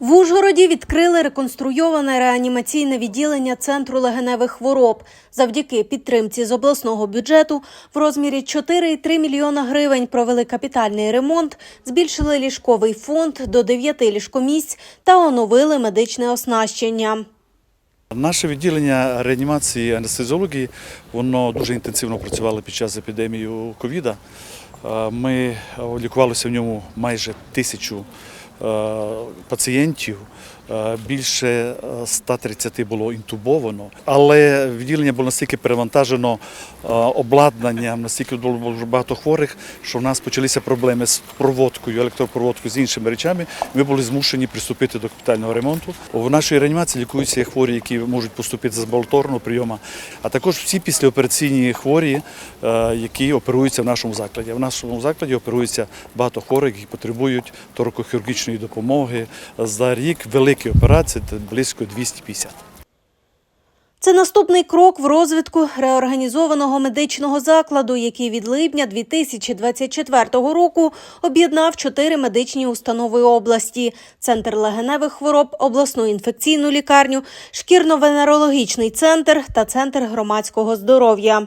В Ужгороді відкрили реконструйоване реанімаційне відділення центру легеневих хвороб. Завдяки підтримці з обласного бюджету в розмірі 4,3 мільйона гривень провели капітальний ремонт, збільшили ліжковий фонд до 9 ліжкомісць та оновили медичне оснащення. Наше відділення реанімації анестезіології воно дуже інтенсивно працювало під час епідемії ковіда. Е, Ми лікувалися в ньому майже тисячу е, пацієнтів. Е, Більше е, 130 було інтубовано, але відділення було настільки перевантажено е, обладнанням, настільки було багато хворих, що в нас почалися проблеми з проводкою, електропроводкою, з іншими речами. Ми були змушені приступити до капітального ремонту. В нашій реанімації лікуються хворі, які можуть поступити з амбулаторного прийому, а також всі післяопераційні хворі, е, які оперуються в нашому закладі. В нашому закладі оперується багато хворих, які потребують торакохірургічної допомоги. За рік великі операції це близько 250. Це наступний крок в розвитку реорганізованого медичного закладу, який від липня 2024 року об'єднав чотири медичні установи області: центр легеневих хвороб, обласну інфекційну лікарню, шкірно-венерологічний центр та центр громадського здоров'я.